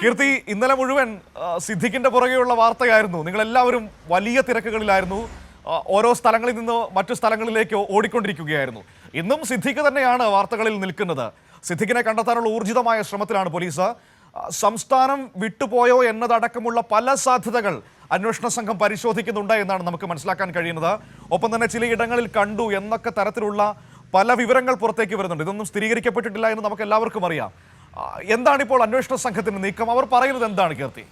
കീർത്തി ഇന്നലെ മുഴുവൻ സിദ്ദിഖിന്റെ പുറകെയുള്ള വാർത്തയായിരുന്നു. നിങ്ങൾ എല്ലാവരും വലിയ തിരക്കുകളിലായിരുന്നു. ഓരോ സ്ഥലങ്ങളിൽ നിന്ന് മറ്റു സ്ഥലങ്ങളിലേക്കോ ഓടിക്കൊണ്ടിരിക്കുകയായിരുന്നു. ഇന്നും സിദ്ദിഖ് തന്നെയാണ് വാർത്തകളിൽ നിൽക്കുന്നത്. സിദ്ദിഖിനെ കണ്ടെത്താനുള്ള ഊർജിതമായ ശ്രമത്തിലാണ് പോലീസ്. സംസ്ഥാനം വിട്ടുപോയോ എന്നതടക്കമുള്ള പല സാധ്യതകൾ അന്വേഷണ സംഘം പരിശോധിക്കുന്നുണ്ട് എന്നാണ് നമുക്ക് മനസ്സിലാക്കാൻ കഴിയുന്നത്. ഒപ്പം തന്നെ ചിലയിടങ്ങളിൽ കണ്ടു എന്നൊക്കെ തരത്തിലുള്ള പല വിവരങ്ങൾ പുറത്തേക്ക് വരുന്നുണ്ട്. ഇതൊന്നും സ്ഥിരീകരിക്കപ്പെട്ടിട്ടില്ല എന്ന് നമുക്ക് എല്ലാവർക്കും അറിയാം. ആ, എന്താണ് ഇപ്പോൾ അന്വേഷണ സംഘത്തിന്റെ നീക്കം? അവർ പറയുന്നത് എന്താണ് കീർത്തി?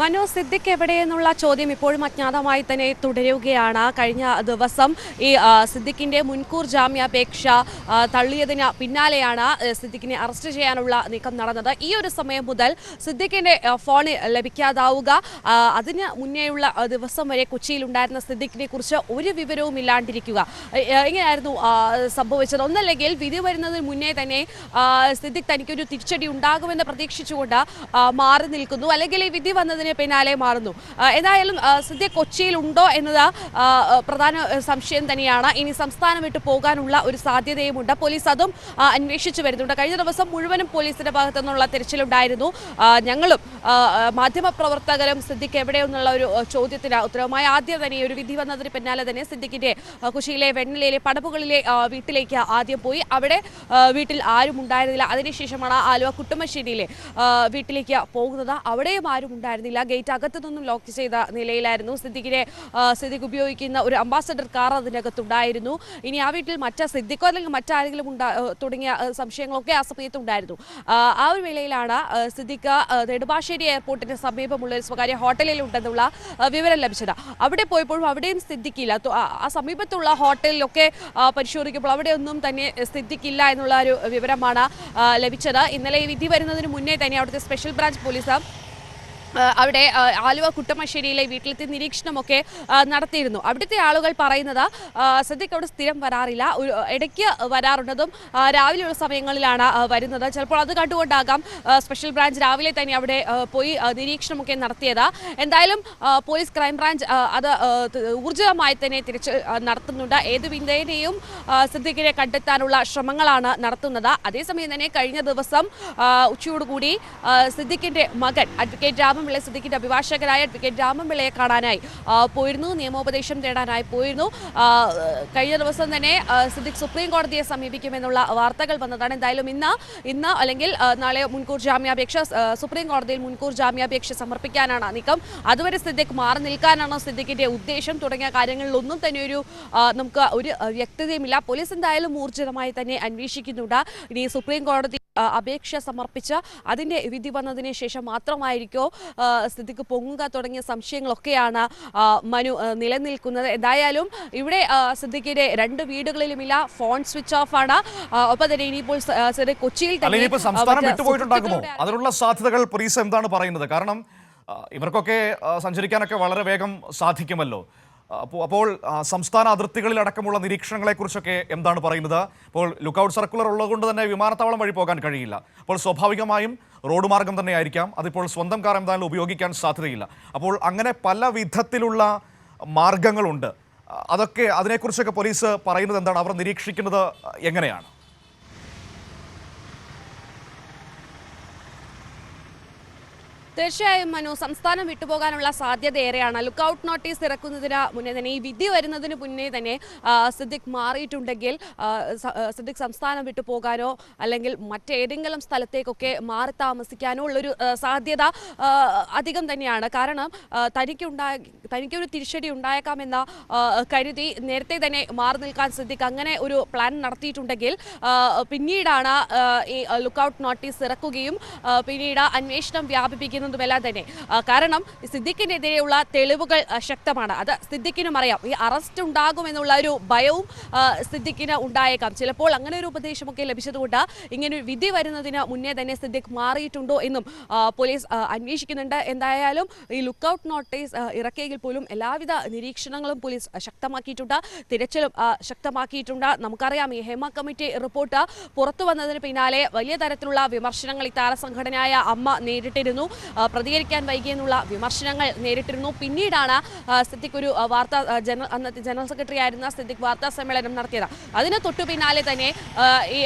മനു സിദ്ദിഖ് എവിടെയെന്നുള്ള ചോദ്യം ഇപ്പോഴും അജ്ഞാതമായി തന്നെ തുടരുകയാണ്. കഴിഞ്ഞ ദിവസം ഈ സിദ്ദിഖിന്റെ മുൻകൂർ ജാമ്യാപേക്ഷ തള്ളിയതിന് പിന്നാലെയാണ് സിദ്ദിഖിനെ അറസ്റ്റ് ചെയ്യാനുള്ള നീക്കം നടന്നത്. ഈ ഒരു സമയം മുതൽ സിദ്ദിഖിന്റെ ഫോൺ ലഭിക്കാതാവുക. അതിന് മുന്നേയുള്ള ദിവസം വരെ കൊച്ചിയിൽ ഉണ്ടായിരുന്ന സിദ്ദിഖിനെ കുറിച്ച് ഒരു വിവരവും ഇല്ലാണ്ടിരിക്കുക. എങ്ങനെയായിരുന്നു സംഭവിച്ചത്? ഒന്നല്ലെങ്കിൽ വിധി വരുന്നതിന് മുന്നേ തന്നെ സിദ്ദിഖ് തനിക്കൊരു തിരിച്ചടി ഉണ്ടാകുമെന്ന് പ്രതീക്ഷിച്ചുകൊണ്ട് മാറി നിൽക്കുന്നു. അല്ലെങ്കിൽ ഈ വിധി വന്നതിന് പിന്നാലെ മാറുന്നു. ഏതായാലും സദ്യ കൊച്ചിയിലുണ്ടോ എന്നത് പ്രധാന സംശയം തന്നെയാണ്. ഇനി സംസ്ഥാനം വിട്ടു പോകാനുള്ള ഒരു സാധ്യതയുമുണ്ട്. പോലീസ് അതും അന്വേഷിച്ചു വരുന്നുണ്ട്. കഴിഞ്ഞ ദിവസം മുഴുവനും പോലീസിന്റെ ഭാഗത്തു നിന്നുള്ള തിരച്ചിലുണ്ടായിരുന്നു ഞങ്ങളും മാധ്യമപ്രവർത്തകരും സിദ്ദിഖ് എവിടെയെന്നുള്ള ഒരു ചോദ്യത്തിന് ഉത്തരവുമായി ആദ്യം തന്നെ ഒരു വിധി വന്നതിന് പിന്നാലെ തന്നെ സിദ്ദിഖിന്റെ കുശിയിലെ വെണ്ണിലയിലെ പടവുകളിലെ വീട്ടിലേക്ക് ആദ്യം പോയി. അവിടെ വീട്ടിൽ ആരും ഉണ്ടായിരുന്നില്ല. അതിനുശേഷമാണ് ആലുവ കുട്ടുമശ്ശേരിയിലെ വീട്ടിലേക്ക് പോകുന്നത്. അവിടെയും ആരും ഉണ്ടായിരുന്നില്ല. ഗേറ്റ് അകത്തു നിന്നും ലോക്ക് ചെയ്ത നിലയിലായിരുന്നു. സിദ്ദിഖിനെ സിദ്ദിഖ് ഉപയോഗിക്കുന്ന ഒരു അംബാസഡർ കാർ അതിനകത്തുണ്ടായിരുന്നു. ഇനി ആ വീട്ടിൽ മറ്റ സിദ്ദിഖോ അല്ലെങ്കിൽ മറ്റാരെങ്കിലും ഉണ്ടാ തുടങ്ങിയ സംശയങ്ങളൊക്കെ ആ സമയത്ത് ഉണ്ടായിരുന്നു ആ, ഒരു വേളയിലാണ് സിദ്ദിഖ് നെടുമ്പാശ്ശേരി എയർപോർട്ടിന് സമീപമുള്ള ഒരു സ്വകാര്യ ഹോട്ടലിൽ ഉണ്ടെന്നുള്ള വിവരം ലഭിച്ചത്. അവിടെ പോയപ്പോഴും അവിടെയും സിദ്ദിഖില്ല. ആ- സമീപത്തുള്ള ഹോട്ടലിലൊക്കെ പരിശോധിക്കുമ്പോൾ അവിടെ ഒന്നും തന്നെ സിദ്ദിഖില്ല എന്നുള്ള ഒരു വിവരമാണ് ലഭിച്ചത്. ഇന്നലെ ഈ വിധി വരുന്നതിന് മുന്നേ തന്നെ അവിടുത്തെ സ്പെഷ്യൽ ബ്രാഞ്ച് പോലീസ് അവിടെ ആലുവ കുട്ടമശ്ശേരിയിലെ വീട്ടിലത്തെ നിരീക്ഷണമൊക്കെ നടത്തിയിരുന്നു. അവിടുത്തെ ആളുകൾ പറയുന്നത് സദ്യക്ക് അവിടെ സ്ഥിരം വരാറില്ല. ഒരു ഇടയ്ക്ക് വരാറുള്ളതും രാവിലെയുള്ള സമയങ്ങളിലാണ് വരുന്നത്. ചിലപ്പോൾ അത് കണ്ടുകൊണ്ടാകാം സ്പെഷ്യൽ ബ്രാഞ്ച് രാവിലെ തന്നെ അവിടെ പോയി നിരീക്ഷണമൊക്കെ നടത്തിയത്. എന്തായാലും പോലീസ് ക്രൈംബ്രാഞ്ച് അത് ഊർജിതമായി തന്നെ തിരിച്ച് നടത്തുന്നുണ്ട്. ഏത് വിധേനയും സദ്യക്കിനെ കണ്ടെത്താനുള്ള ശ്രമങ്ങളാണ് നടത്തുന്നത്. അതേസമയം തന്നെ കഴിഞ്ഞ ദിവസം ഉച്ചയോടുകൂടി സിദ്ദിഖിന്റെ മകൻ അഡ്വക്കേറ്റ് രാമൻപിള്ള സിദ്ദിഖിന്റെ അഭിഭാഷകരായ അഡ്വക്കേറ്റ് രാമൻപിള്ളയെ കാണാനായി പോയിരുന്നു. നിയമോപദേശം തേടാനായി പോയിരുന്നു. കഴിഞ്ഞ ദിവസം തന്നെ സിദ്ദിഖ് സുപ്രീം കോടതിയെ സമീപിക്കുമെന്നുള്ള വാർത്തകൾ വന്നതാണ്. എന്തായാലും ഇന്ന് ഇന്ന് അല്ലെങ്കിൽ നാളെ മുൻകൂർ ജാമ്യാപേക്ഷ സുപ്രീം കോടതിയിൽ മുൻകൂർ ജാമ്യാപേക്ഷ സമർപ്പിക്കാനാണ് നീക്കം അതുവരെ സിദ്ദിഖ് മാറി നിൽക്കാനാണോ സിദ്ദിഖിന്റെ ഉദ്ദേശം? തുടങ്ങിയ കാര്യങ്ങളിലൊന്നും തന്നെ ഒരു നമുക്ക് ഒരു വ്യക്തതയുമില്ല. പോലീസ് എന്തായാലും ഊർജിതമായി തന്നെ അന്വേഷിക്കുന്നുണ്ട്. ഇനി സുപ്രീം കോടതി അപേക്ഷ സമർപ്പിച്ച് അതിന്റെ വിധി വന്നതിന് ശേഷം മാത്രമായിരിക്കോ സ്ഥിതിക്ക് പൊങ്ങുക തുടങ്ങിയ സംശയങ്ങളൊക്കെയാണ് മനു നിലനിൽക്കുന്നത്. എന്തായാലും ഇവിടെ സിദ്ദിഖിന്റെ രണ്ട് വീടുകളിലുമില്ല ഫോൺ സ്വിച്ച് ഓഫ് ആണ്. ഒപ്പം തന്നെ ഇനിയിപ്പോൾ കൊച്ചിയിൽ തന്നെ സംസ്ഥാനം വിട്ടുപോയിട്ടുണ്ടാകുമോ? അതിനുള്ള സാധ്യതകൾ പോലീസ് എന്താണ് പറയുന്നത്? കാരണം ഇവർക്കൊക്കെ സഞ്ചരിക്കാനൊക്കെ വളരെ വേഗം സാധിക്കുമല്ലോ. അപ്പോൾ അപ്പോൾ സംസ്ഥാന അതിർത്തികളിൽ അടക്കമുള്ള നിരീക്ഷണങ്ങളെ കുറിച്ചൊക്കെ എന്താണ് പറയുന്നത്? അപ്പോൾ ലുക്കൌട്ട് സർക്കുലർ ഉള്ളതുകൊണ്ട് തന്നെ വിമാനത്താവളം വഴി പോകാൻ കഴിയില്ല. അപ്പോൾ സ്വാഭാവികമായും റോഡ് മാർഗം തന്നെ ആയിരിക്കാം അതിപ്പോൾ സ്വന്തം കാർ എന്തായാലും ഉപയോഗിക്കാൻ സാധ്യതയില്ല. അപ്പോൾ അങ്ങനെ പല വിധത്തിലുള്ള മാർഗങ്ങളുണ്ട്. അതൊക്കെ അതിനെക്കുറിച്ചൊക്കെ പോലീസ് പറയുന്നത് എന്താണ്? അവർ നിരീക്ഷിക്കുന്നത് എങ്ങനെയാണ്? തീർച്ചയായും മനു സംസ്ഥാനം വിട്ടുപോകാനുള്ള സാധ്യത ഏറെയാണ്. ലുക്കൌട്ട് നോട്ടീസ് ഇറക്കുന്നതിന് മുന്നേ തന്നെ ഈ വിധി വരുന്നതിന് മുന്നേ തന്നെ സിദ്ദിഖ് മാറിയിട്ടുണ്ടെങ്കിൽ സിദ്ദിഖ് സംസ്ഥാനം വിട്ടു പോകാനോ അല്ലെങ്കിൽ മറ്റേതെങ്കിലും സ്ഥലത്തേക്കൊക്കെ മാറി താമസിക്കാനോ ഉള്ളൊരു സാധ്യത അധികം തന്നെയാണ്. കാരണം തനിക്കുണ്ടായ തനിക്കൊരു തിരിച്ചടി ഉണ്ടായേക്കാമെന്ന കരുതി നേരത്തെ തന്നെ മാറി നിൽക്കാൻ സിദ്ദിഖ് അങ്ങനെ ഒരു പ്ലാൻ നടത്തിയിട്ടുണ്ടെങ്കിൽ പിന്നീടാണ് ഈ ലുക്കൌട്ട് നോട്ടീസ് ഇറക്കുകയും പിന്നീട് അന്വേഷണം വ്യാപിപ്പിക്കുന്നതുമെല്ലാം തന്നെ. കാരണം സിദ്ദിഖിനെതിരെയുള്ള തെളിവുകൾ ശക്തമാണ്. അത് സിദ്ദിഖിനും അറിയാം. ഈ അറസ്റ്റ് ഉണ്ടാകുമെന്നുള്ള ഒരു ഭയവും സിദ്ദിഖിന് ഉണ്ടായേക്കാം. ചിലപ്പോൾ അങ്ങനെ ഒരു ഉപദേശമൊക്കെ ലഭിച്ചതുകൊണ്ട് ഇങ്ങനെ ഒരു വിധി വരുന്നതിന് മുന്നേ തന്നെ സിദ്ദിഖ് മാറിയിട്ടുണ്ടോ എന്നും പോലീസ് അന്വേഷിക്കുന്നുണ്ട്. എന്തായാലും ഈ ലുക്കൌട്ട് നോട്ടീസ് ഇറക്കിയെങ്കിൽ പോലും എല്ലാവിധ നിരീക്ഷണങ്ങളും പോലീസ് ശക്തമാക്കിയിട്ടുണ്ട്. തിരച്ചിലും ശക്തമാക്കിയിട്ടുണ്ട്. നമുക്കറിയാം ഈ ഹേമ കമ്മിറ്റി റിപ്പോർട്ട് പുറത്തു വന്നതിന് പിന്നാലെ വലിയ തരത്തിലുള്ള വിമർശനങ്ങൾ ഈ താരസംഘടനയായ അമ്മ നേരിട്ടിരുന്നു. പ്രതികരിക്കാൻ വൈകിയെന്നുള്ള വിമർശനങ്ങൾ നേരിട്ടിരുന്നു. പിന്നീടാണ് സ്ഥിതിക്ക് ഒരു വാർത്താ ജനറൽ ജന അന്നത്തെ ജനറൽ സെക്രട്ടറി ആയിരുന്ന സ്ഥിതിക്ക് വാർത്താ സമ്മേളനം നടത്തിയത്. അതിന് തൊട്ടു പിന്നാലെ തന്നെ ഈ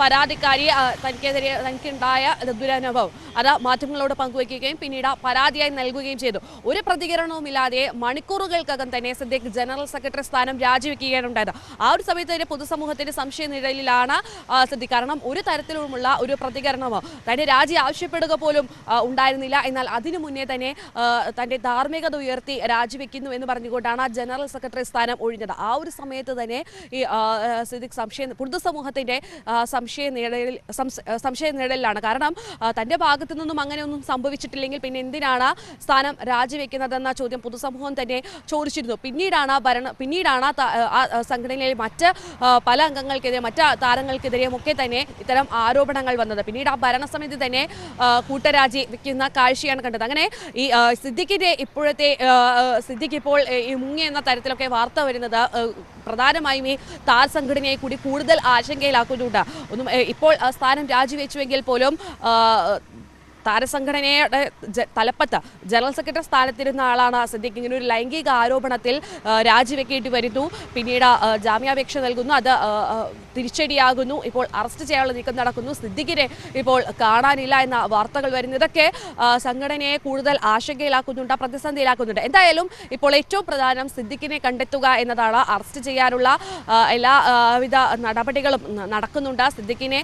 പരാതിക്കാരി തനിക്കെതിരെ തനിക്കുണ്ടായ ദുരനുഭവം അത് മാധ്യമങ്ങളോട് പങ്കുവയ്ക്കുകയും പിന്നീട് പരാതിയായി നൽകുകയും ചെയ്തു. ഒരു പ്രതികരണവുമില്ലാതെ മണിക്കൂറുകൾക്കകം തന്നെ സദ്യക്ക് ജനറൽ സെക്രട്ടറി സ്ഥാനം രാജിവെക്കുകയാണ് ഉണ്ടായത് ആ ഒരു സമയത്ത് തന്നെ പൊതുസമൂഹത്തിന്റെ സംശയ നിഴലിലാണ് സദ്യ കാരണം ഒരു തരത്തിലുമുള്ള ഒരു പ്രതികരണമോ തന്നെ രാജി ആവശ്യപ്പെടുക പോലും ഉണ്ടായിരുന്നില്ല. എന്നാൽ അതിനു മുന്നേ തന്നെ തന്റെ ധാർമ്മികത ഉയർത്തി രാജിവെക്കുന്നു എന്ന് പറഞ്ഞുകൊണ്ടാണ് ആ ജനറൽ സെക്രട്ടറി സ്ഥാനം ഒഴിഞ്ഞത്. ആ ഒരു സമയത്ത് തന്നെ ഈ സിദ്ദിഖ് സംശയ പൊതുസമൂഹത്തിന്റെ സംശയ നിഴലിൽ സംശയ നിഴലിലാണ് കാരണം തന്റെ ഭാഗത്തു നിന്നും അങ്ങനെയൊന്നും സംഭവിച്ചിട്ടില്ലെങ്കിൽ പിന്നെ എന്തിനാണ് സ്ഥാനം രാജിവെക്കുന്നതെന്ന ചോദ്യം പൊതുസമൂഹം തന്നെ ചോദിച്ചിരുന്നു. പിന്നീടാണ് ഭരണ പിന്നീടാണ് സംഘടനയിലെ മറ്റ് പല അംഗങ്ങൾക്കെതിരെ മറ്റ് താരങ്ങൾക്കെതിരെയും ഒക്കെ തന്നെ ഇത്തരം ആരോപണങ്ങൾ വന്നത്. പിന്നീട് ആ ഭരണസമിതി തന്നെ കൂട്ടരാജി വെക്കുന്ന കാഴ്ചയാണ് കണ്ടത്. അങ്ങനെ ഈ സിദ്ദിഖിന്റെ ഇപ്പോഴത്തെ സിദ്ദിഖ് ഇപ്പോൾ ഈ മുങ്ങി എന്ന തരത്തിലൊക്കെ വാർത്ത വരുന്നത് പ്രധാനമായും ഈ താർ സംഘടനയെ കൂടി കൂടുതൽ ആശങ്കയിലാക്കുന്നുണ്ട്. ഒന്നും ഇപ്പോൾ സ്ഥാനം രാജിവെച്ചുവെങ്കിൽ പോലും താരസംഘടനയുടെ തലപ്പത്ത് ജനറൽ സെക്രട്ടറി സ്ഥാനത്തിരുന്ന ആളാണ് സിദ്ദിഖ്. ഇങ്ങനെ ഒരു ലൈംഗിക ആരോപണത്തിൽ രാജിവെക്കേണ്ടി വരുന്നു. പിന്നീട് ജാമ്യാപേക്ഷ നൽകുന്നു. അത് തിരിച്ചടിയാകുന്നു. ഇപ്പോൾ അറസ്റ്റ് ചെയ്യാനുള്ള നീക്കം നടക്കുന്നു. സിദ്ദിഖിനെ ഇപ്പോൾ കാണാനില്ല എന്ന വാർത്തകൾ വരുന്നു. ഇതൊക്കെ സംഘടനയെ കൂടുതൽ ആശങ്കയിലാക്കുന്നുണ്ട് പ്രതിസന്ധിയിലാക്കുന്നുണ്ട്. എന്തായാലും ഇപ്പോൾ ഏറ്റവും പ്രധാനം സിദ്ദിഖിനെ കണ്ടെത്തുക എന്നതാണ് അറസ്റ്റ് ചെയ്യാനുള്ള എല്ലാവിധ എല്ലാ വിധ നടപടികളും നടക്കുന്നുണ്ട്. സിദ്ദിഖിനെ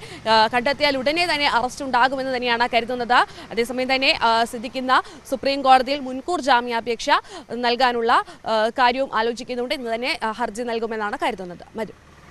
കണ്ടെത്തിയാൽ ഉടനെ തന്നെ അറസ്റ്റ് ഉണ്ടാകുമെന്ന് തന്നെയാണ് കരുതുന്നത്. അതേസമയം തന്നെ സിദ്ധിക്കുന്ന സുപ്രീം കോടതിയിൽ മുൻകൂർ ജാമ്യാപേക്ഷ നൽകാനുള്ള കാര്യവും ആലോചിക്കുന്നുണ്ട്. ഇന്ന് തന്നെ ഹർജി നൽകുമെന്നാണ് കരുതുന്നത്. മരു